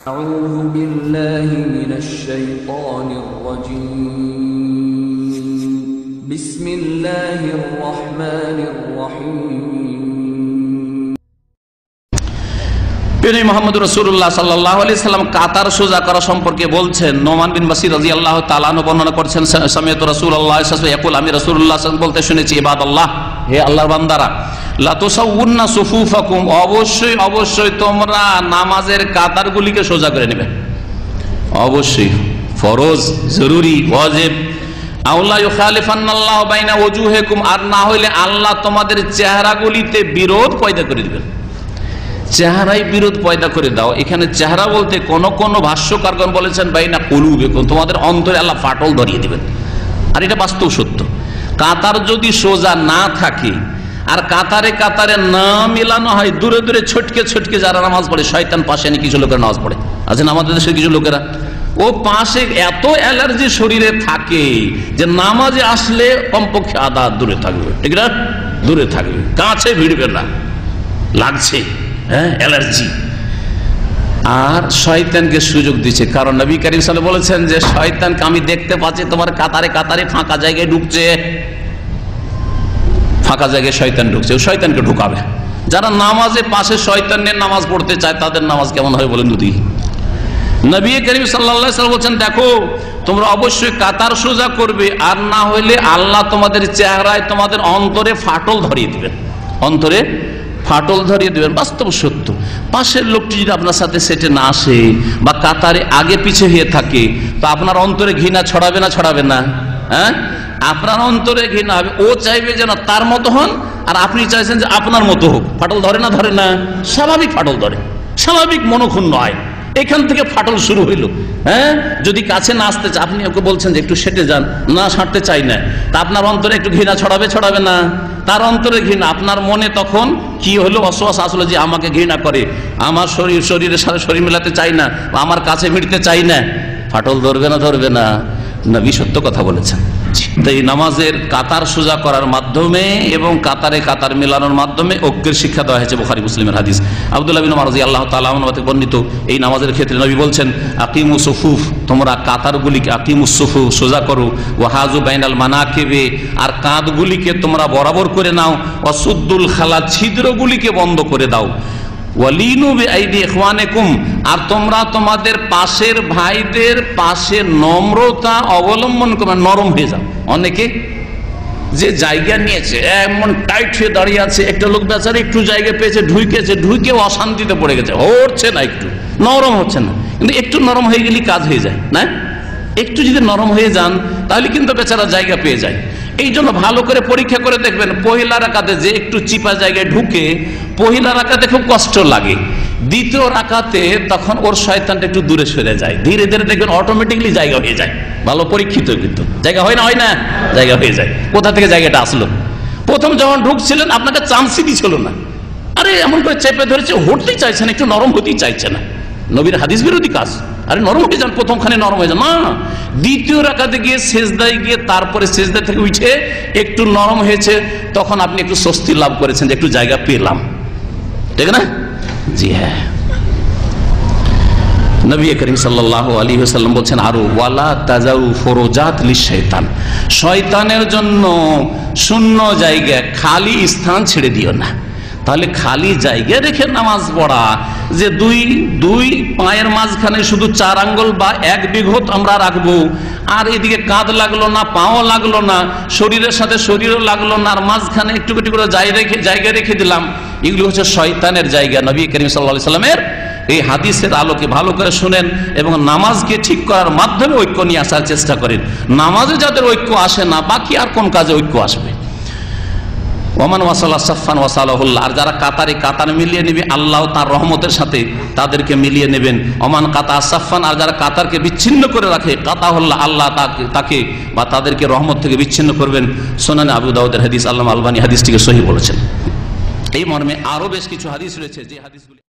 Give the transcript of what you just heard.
أعوذ بالله من الشيطان الرجيم بسم الله الرحمن الرحيم প্রিয় মোহাম্মদ রসুল্লাহ সাল্লাহ আলি সাল্লাম কাতার সোজা করা সম্পর্কে বলছেন নোমান বিন বাসির রাজি আল্লাহ তালানো বর্ণনা করছেন সমেত রসুল আল্লাহ একুল আমি রসুল্লাহ বলতে শুনেছি ইবাদ আল্লাহ হে আল্লাহর বান্দারা লাতুসাউন্না সুফুফাকুম। অবশ্যই অবশ্যই তোমরা নামাজের কাতারগুলিকে সোজা করে নেবে। অবশ্যই। ফরজ, জরুরি, ওয়াজেব। আর না হইলে আল্লাহ তোমাদের চেহারাগুলিতে বিরোধ পয়দা করে দিবেন। চেহারাই বিরোধ পয়দা করে দাও। এখানে চেহারা বলতে কোন কোন ভাষ্যকারগণ বলেছেন, বাইনা কলু বেকুন তোমাদের অন্তরে আল্লাহ ফাটল ধরিয়ে দিবেন। আর এটা বাস্তব সত্য। কাতার যদি সোজা না থাকে আর কাতারে কাতারে না মিলানো হয়, দূরে দূরে ছটকে ছটকে যারা নামাজ পড়ে, শয়তান পাশে নিয়ে কিছু লোকের নামাজ পড়ে। আছেন আমাদের দেশের কিছু লোকেরা, ও পাশে এত অ্যালার্জি শরীরে থাকে যে নামাজে আসলে কমপক্ষে আদা দূরে থাকবে। ঠিক না? দূরে থাকবে। কাছে ভিড়বে না। লাগছে হ্যাঁ অ্যালার্জি। আর শয়তানকে সুযোগ দিচ্ছে। কারণ নবী করিম সালে বলেছেন যে, শয়তানকে আমি দেখতে পাচ্ছি, তোমার কাতারে কাতারে ফাঁকা জায়গায় ঢুকছে। ফাঁকা জায়গায় শয়তান ঢুকছে, ও শয়তানকে ঢুকাবে। যারা নামাজে পাশে শয়তানের নামাজ পড়তে চায়, তাদের নামাজ কেমন হয় বলেন দুদি নবী করিম সাল্লা বলছেন, দেখো, তোমরা অবশ্যই কাতার সোজা করবে, আর না হইলে আল্লাহ তোমাদের চেহারায় তোমাদের অন্তরে ফাটল ধরিয়ে দিবেন। অন্তরে ফাটল ধরিয়ে দেবেন, বাস্তব সত্য। পাশের লোকটি যদি আপনার সাথে সেটে না আসে বা কাতারে আগে পিছে হয়ে থাকে, তো আপনার অন্তরে ঘৃণা ছড়াবে না ছড়াবে না? হ্যাঁ? আপনার অন্তরে ঘৃণা হবে। ও চাইবে যেন তার মতো হন, আর আপনি চাইছেন যে আপনার মতো হোক। ফাটল ধরে না ধরে না? স্বাভাবিক ফাটল ধরে। স্বাভাবিক মনক্ষুণ্ণ হয়। এখান থেকে ফাটল শুরু হইল। হ্যাঁ? যদি কাছে না আসতে চায়, আপনি ওকে বলছেন যে একটু সেটে যান। না ছাড়তে চাই না। তা আপনার অন্তরে একটু ঘৃণা ছড়াবে ছড়াবে না। তার অন্তরে ঘৃণা। আপনার মনে তখন কি হলো? অশ্বাস আসলো যে আমাকে ঘৃণা করে। আমার শরীর, শরীরের সাথে শরীর মেলাতে চাই না আমার কাছে ভিড়তে চাই না। ফাটল ধরবে না ধরবে না। নবী সত্য কথা বলেছেন। তো এই নামাজের কাতার সোজা করার মাধ্যমে এবং কাতারে কাতার মেলানোর মাধ্যমে ঐক্যের শিক্ষা দেওয়া হয়েছে বুখারি মুসলিমের হাদিস। আবদুল্লাহ বিন মারজি আল্লাহ তাআলা বর্ণিত এই নামাজের ক্ষেত্রে নবী বলছেন, আকিমু সুফুফ, তোমরা কাতারগুলিকে আকিমু সুফুফ সোজা করো। ও হাজু বাইনাল মানাকেবে, আর কাঁধগুলিকে তোমরা বরাবর করে নাও। অসুদ্দুল খালা ছিদ্রগুলিকে বন্ধ করে দাও। আর তোমরা তোমাদের পাশের ভাইদের পাশে নম্রতা অবলম্বন করে নরম হয়ে যাও। অনেকে যে জায়গা নিয়েছে, এমন টাইট হয়ে দাঁড়িয়ে আছে, একটা লোক বেচারে একটু জায়গা পেয়েছে, ঢুকেছে, ঢুকে অশান্তিতে পড়ে গেছে, হচ্ছে না একটু, নরম হচ্ছে না। কিন্তু একটু নরম হয়ে গেলে কাজ হয়ে যায়, না? একটু যদি নরম হয়ে যান, তাহলে কিন্তু বেচারা জায়গা পেয়ে যায়। এই জন্য ভালো করে পরীক্ষা করে দেখবেন, পহিলা রাখাতে যে একটু চিপা জায়গায় ঢুকে, পহিলা রাখাতে খুব কষ্ট লাগে। দ্বিতীয় রাখাতে তখন ওর শয়তানটা একটু দূরে সরে যায়। ধীরে ধীরে দেখবেন অটোমেটিকলি জায়গা হয়ে যায়। ভালো পরীক্ষিত কিন্তু। জায়গা হয় না হয় না? জায়গা হয়ে যায়। কোথা থেকে জায়গাটা আসলো? প্রথম যখন ঢুকছিলেন, আপনাকে চান্সই দিছিল না। আরে, এমন করে চেপে ধরেছে, হতেই চাইছে না, একটু নরম হতেই চাইছে না। নবীর হাদিস বিরোধী কাজ। আরে নরম হয়ে যান, প্রথমখানে নরম হয়ে যান। না দ্বিতীয় রাখাতে গিয়ে শেষদায় গিয়ে তারপরে শেষদা থেকে উঠে একটু নরম হয়েছে, তখন আপনি একটু স্বস্তি লাভ করেছেন যে একটু জায়গা পেলাম। ঠিক না? জি হ্যাঁ। সাল্লাম বলছেন ফরোজাত লি শৈতান শয়তানের জন্য শূন্য জায়গা খালি স্থান ছেড়ে দিও না। তাহলে খালি জায়গা রেখে নামাজ পড়া, যে দুই দুই পায়ের মাঝখানে শুধু চার আঙ্গুল বা এক বিঘত আমরা রাখব, আর এদিকে কাঁধ লাগল না, পাও লাগল না, শরীরের সাথে শরীরও লাগল না, আর মাঝখানে একটু একটু করে রেখে, জায়গা রেখে দিলাম, এগুলি হচ্ছে শয়তানের জায়গা। নবী করিম সাল্লা সাল্লামের এই হাদিসের আলোকে ভালো করে শুনেন এবং নামাজকে ঠিক করার মাধ্যমে ঐক্য নিয়ে আসার চেষ্টা করেন। নামাজে যাদের ঐক্য আসে না, বাকি আর কোন কাজে ঐক্য আসবে? ওমান ওয়াসাল্লাহ সাফান ওয়াসাল্লাহুল্লাহ আর যারা কাতারে কাতার মিলিয়ে নেবে, আল্লাহ তার রহমতের সাথে তাদেরকে মিলিয়ে নেবেন। ওমান কাতা সাফান আর যারা কাতারকে বিচ্ছিন্ন করে রাখে কাতা হল্লাহ আল্লাহ তাকে তাকে বা তাদেরকে রহমত থেকে বিচ্ছিন্ন করবেন। সোনানি আবু দাউদের হাদিস আল্লাহ আলবানী হাদিসটিকে সহি বলেছেন। এই মর্মে আরও বেশ কিছু হাদিস রয়েছে, যে হাদিসগুলি